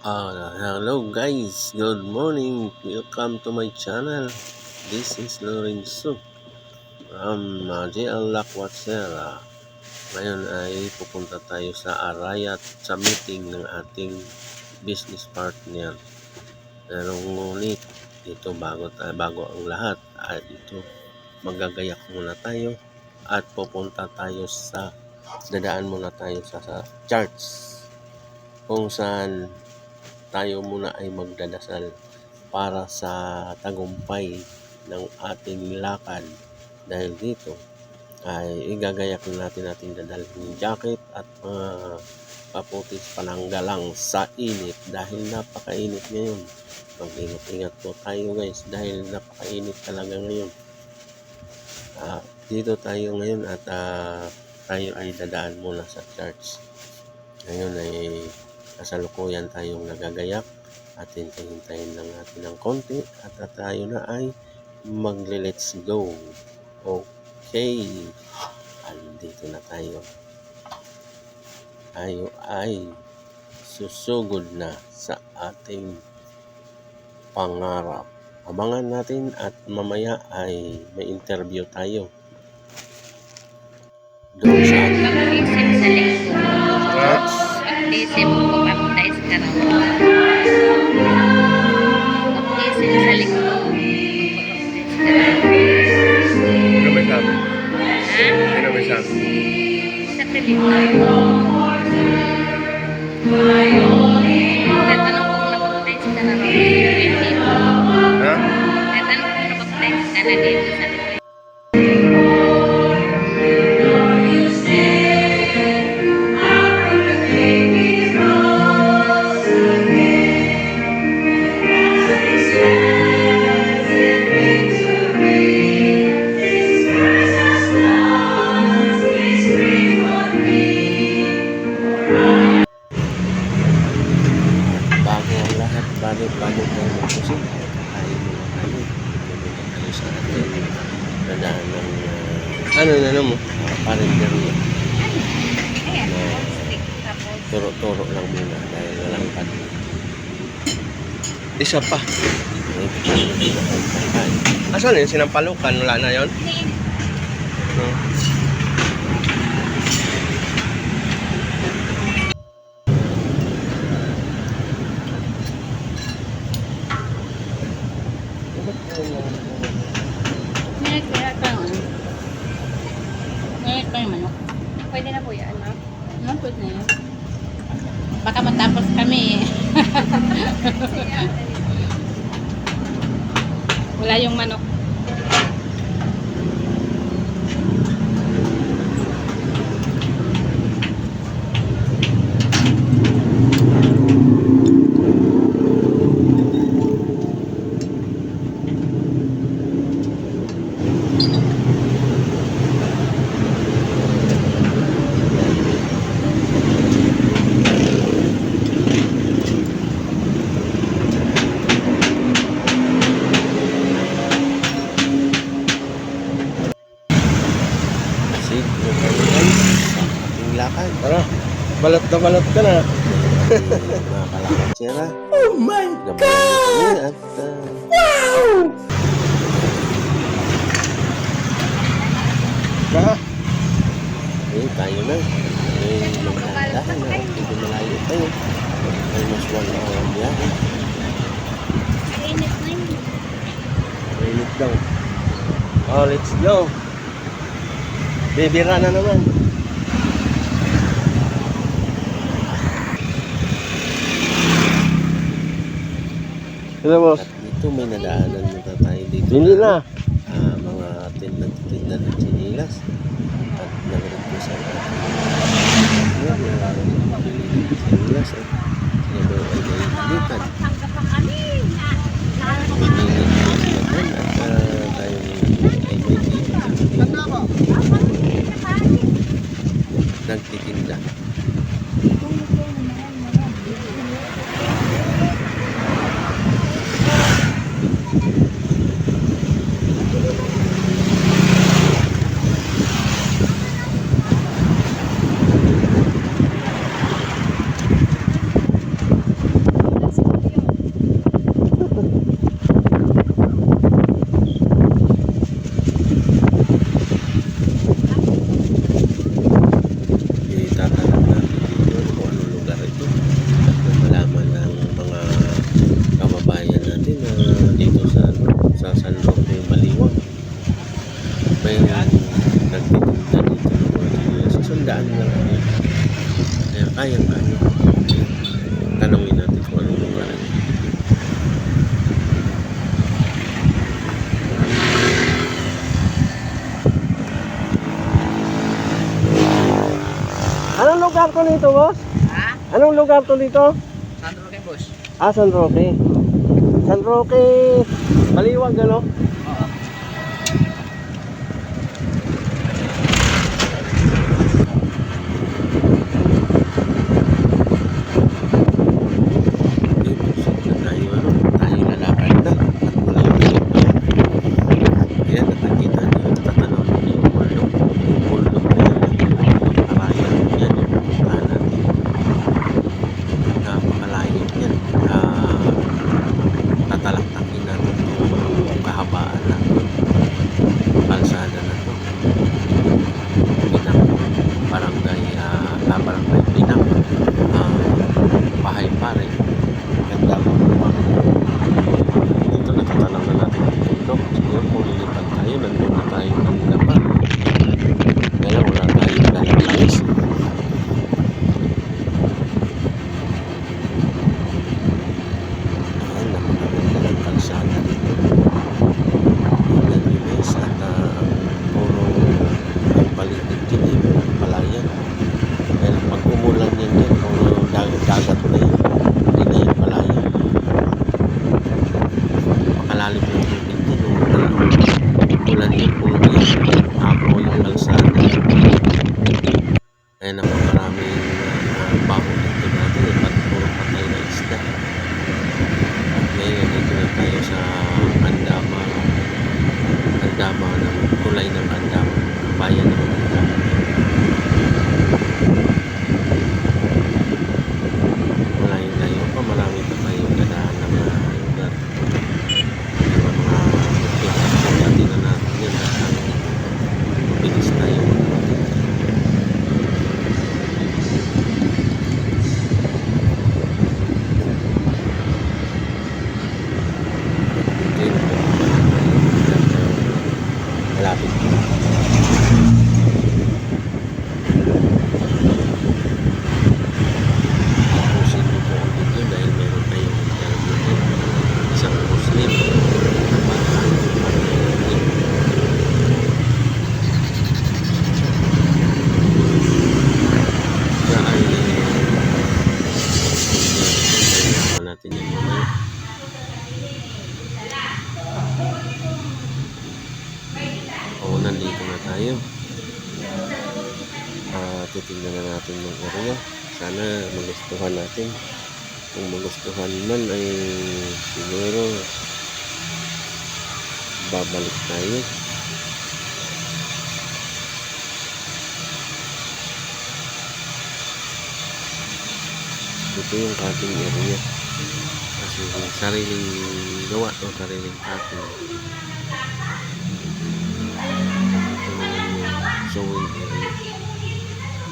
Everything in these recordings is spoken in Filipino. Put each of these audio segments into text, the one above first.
Uh, hello guys, good morning. Welcome to my channel. This is Lorenzo from uh, JL Lakwatser. Ngayon ay pupunta tayo sa Arayat sa meeting ng ating business partner. Pero ngunit dito bago, tayo, bago ang lahat at ito magagayak muna tayo at pupunta tayo sa dadaan muna tayo sa, sa charts kung saan tayo muna ay magdadasal para sa tagumpay ng ating lakad. Dahil dito ay igagayak na natin natin dadalhin jacket at mga kaputis pananggalang sa init. Dahil napakainit ngayon. Mag-ingat-ingat po tayo guys dahil napakainit talaga ngayon. Ah, dito tayo ngayon at ah, tayo ay dadaan muna sa church. Ngayon ay kasalukuyan tayong nagagayak at hintayin lang natin ng konti at at tayo na ay magle-let's go. Okay. Andito na tayo. Tayo ay susugod na sa ating pangarap. Abangan natin at mamaya ay may interview tayo. Doon sa ating Pag-isip sa linggo. church. Pag-isip ko baptize ka raw. Pag-isip sa raw. Sino may sabi? Ha? Sino may sabi? Sa Pilipino. Ang lahat, bago bago tayo magpusin, tayo muna tayo. Pumunta tayo sa ating dadaan ng uh, ano na naman, uh, parenderya. Ayan. Na turo-turo lang muna dahil walang pad. Isa pa. Na kakain? Asan yun? Sinampalukan? Wala na yun? No? Ngayon kaya pa ano? Ngayon pa yung manok. Pwede na po yan, ma'am. Ano pwede na yun? Baka matapos kami eh. Wala yung manok. Sige, tayo guys. Sa ating lakad. Tara. Balot na balot ka na. mga kalakatsera. Oh my God! At uh, Ha? eh, tayo na. Eh, magdahan na. Hindi malayo tayo. Almost one hour ang biyahe. Mainit na yun. Mainit daw. Oh, let's go. Bibira na naman. Sino boss? At dito may nadaanan muna tayo dito. Hindi na. ah, mga tinda-tinda ng chinilas. At nag-request ang ating Yan, ah, chinilas. Eh. Yan daw ay naiinitan. Pinilit ko at ah, tayo ay may nagtitinda. daan Kaya kaya. Tanungin natin kung anong lugar. Anong lugar to dito, boss? Ha? Anong lugar to dito? Sandro kay boss. Ah, San Roque. San Roque, Baliwag, ano? Oo. Hindi, busog na tayo, ano? Tayo lalakad na. At malayo-layo pa. Ayan, nakakita niyo, tatanaw niyo yung ulog. Yung ulog na yan, yung ulog kabayan. Yan yung pupuntahan natin. Napakalayo yan. Ah, tatalaktakin natin itong kahabaan na kalsada na to. Pinang barangay, ah, ah, barangay Pinang. Ah, bahay pare. Ganda mo Dito natatanaw na natin ang bundok. Siguro kung lilipad tayo, nandun na tayo kanina pa. Kaya wala tayong dalang langis. Ayan, napakaganda ng kalsada dito. Nalinis at ah, ang puro ang paligid dyan eh, puro palayan. Kaya pag umulan yan yan, puro dagat, dagat na yan. Hindi na yan palayan. Makalalim yung tubig din. Nung ulan yan, puro yan. Ako yung kalsada. Napakaraming uh, baho dito natin. eh, At puro patay na isda. At ngayon, dito na tayo sa Andama. Andama ng tulay ng Andama. Bayan ng Andama. Malayo-layo pa. Marami pa tayong dadaan na mga lugar. Yung mga lakad natin na natin yan. At ang bilis tayo magdating. Okay, malapit. Tapusin mo po ang video dahil meron tayong interview din. Isang Muslim. Siya ay Tingnan natin yung Titingnan na natin yung area. Sana magustuhan natin. Kung magustuhan man ay siguro babalik tayo. Ito yung cutting area. Kasi sariling gawa o sariling cutting.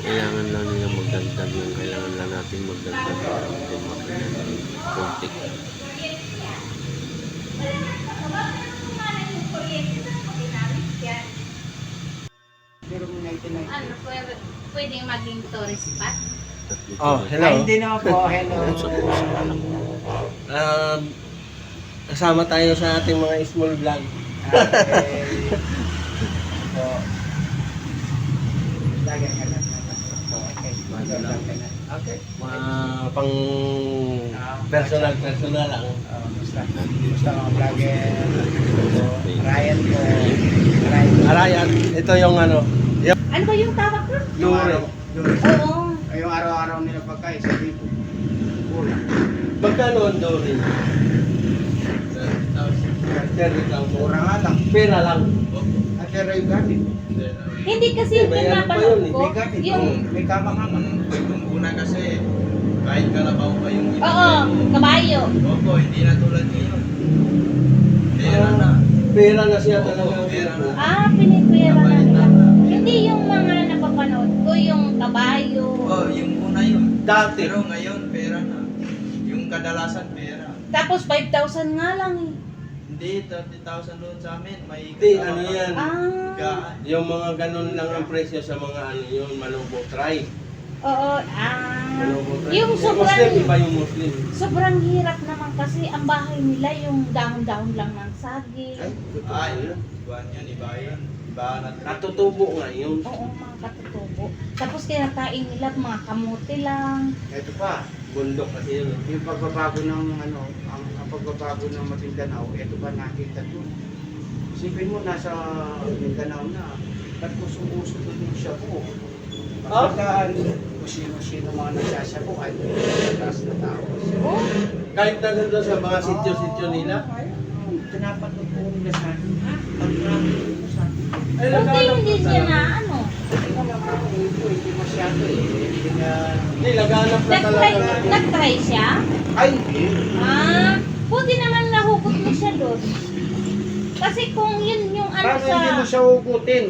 Kailangan lang nila magdagdag yung kailangan lang natin magdagdag ng din makina ng konti. Ano, pwede, pwedeng maging tourist spot? Oh, hello. Ay, hindi naman po. Hello. Um, kasama tayo sa ating mga small vlog. Okay. So, lagyan ka lang. Okay. Okay. Mga pang personal, personal lang. Oh, Basta. Basta mga vlogger. Ryan po. Ryan po. Arayan, ito yung ano, Ano ba yung tawag ko? Yung araw. Oo. Yung araw-araw nila pagkain sa dito. Kulang. Magkano ang Dory? 30,000. Mura nga lang. Pera lang. At pero yung gamit. Hindi kasi Eh, yung may ano pa yun eh. ko, May gamit. yung, May kama-kama. Itong una kasi, kahit kalabaw pa yung oo, kabayo. Opo, hindi na tulad ngayon. Pera na. Pera na siya talaga. Oo, pera na. Ah, pinipira na nila. Hindi yung mga napapanood ko, yung kabayo. Oh, yung una yun. Dati. Pero ngayon, pera na. Yung kadalasan, pera. Tapos 5,000 nga lang eh. Hindi, 30,000 doon sa amin. May Hindi, ano yan? Ah, Gaan. Yung mga ganun lang ang presyo sa mga ano yun, manubo try. oo, ah. Manubo try. Yung Muslim, sobrang, iba yung Muslim. sobrang hirap naman kasi ang bahay nila yung dahon-dahon lang ng saging. Ay, iba yan, iba yan. Iba na Katutubo nga yun. Oo, mga katutubo. Tapos kinakain nila mga kamote lang. Ito pa, Bundok kasi yun. yung pagbabago ng ano, ang, ang pagbabago ng Maguindanao, ito ba nakita to? Isipin mo, nasa Mindanao na, ba't uso-uso doon yung shabu? Pagkakaan, kung sino-sino mga nagsasabu, ay taas na tao. Oh, Kahit na doon sa mga sityo-sityo nila. Pinapatok po nila sa akin, ha? Pag-rapid ko sa akin. Buti hindi ko niya talaga. na ano. Wala pa ako ito, hindi masyado eh. Hindi na... Hindi, naghanap na talaga. nag-try siya? Ay, hindi. Ah, buti naman nahugot mo siya doon. Kasi kung yun yung ano Paano hindi mo sa... siya hugutin?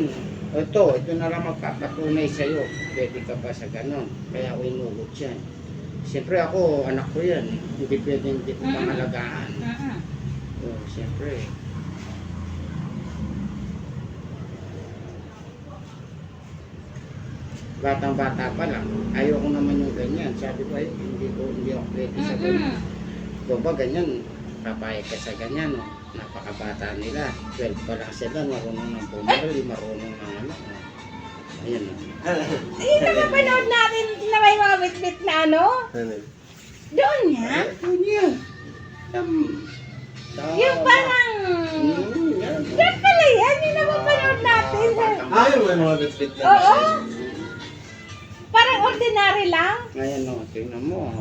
Ito, ito na lang magpapatunay sa'yo. Pwede ka pa sa ganon. Kaya ako inugot yan. Siyempre ako, anak ko yan. Hindi pwede hindi ko Mm. pangalagaan. Mm-mm. Oh, siyempre. Batang bata pa lang. Ayoko naman yung ganyan. Sabi ko, ay, hindi ko, hindi ako pwede sa ganyan. Kung ba ganyan, papayag ka sa ganyan, no? Napakabata nila. 12 pa lang sila, marunong ng bumaril, marunong ng ano. no? Ayan, no? Eh, napapanood natin na may mga bit-bit na ano? Ano? Doon nga. Ito niya. Um, Yung parang... Hmm, yan. Yan pala yan, yung napapanood natin. Ah, yung may mga bitbit na. Oo. Parang ordinary lang. Ngayon, no, tingnan mo.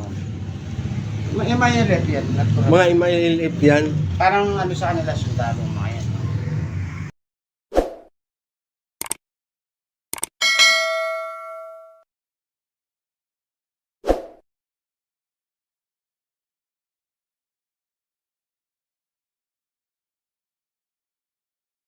May rep yan. Mga imailip yan. Parang ano sa kanila, sundalo